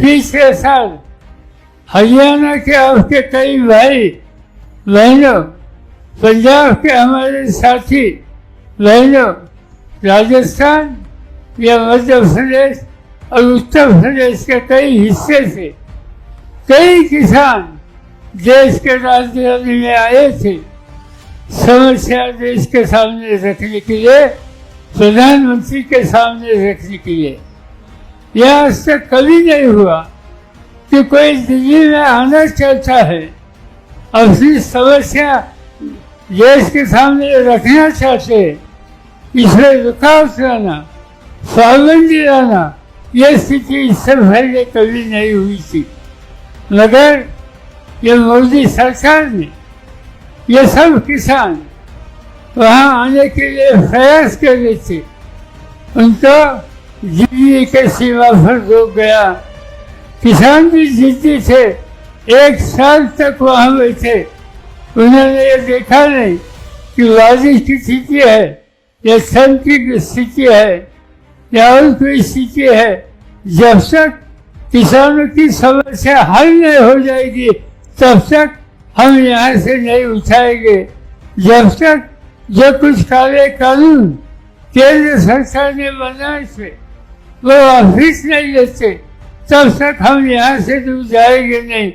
पिछले साल। हरियाणा के आपके कई भाई, बहनों, पंजाब के हमारे साथी, बहनों, राजस्थान या मध्य प्रदेश और उत्तर प्रदेश के कई हिस्से से कई किसान देश के राजधानी में आए थे। समस्या देश के सामने रखने के लिए, प्रधानमंत्री के सामने रखने के लिए। यह तक कभी नहीं हुआ कि कोई दिल्ली में आना चाहता है। अपनी समस्या देश के सामने रखना चाहते इसमें रुकावट लाना पाबंदी लाना यह स्थिति इससे पहले कभी नहीं हुई थी। मगर ये मोदी सरकार ने, ये सब किसान वहाँ आने के लिए प्रयास कर रहे थे। उनको दिल्ली के सीमा पर रोक गया? किसान भी जिद्दी थे एक साल तक वहाँ बैठे। उन्होंने ये देखा नहीं कि बारिश की स्थिति है, या ठंड की स्थिति है, या और कोई स्थिति है। जब तक किसानों की समस्या हल नहीं हो जाएगी, तब तक हम यहाँ से नहीं उठाएँगे। जब तक जो कुछ काले कानून केंद्र सरकार ने बनाए थे वो ऑफ़िस नहीं लेते तब तक हम यहाँ से दूर जाएँगे नहीं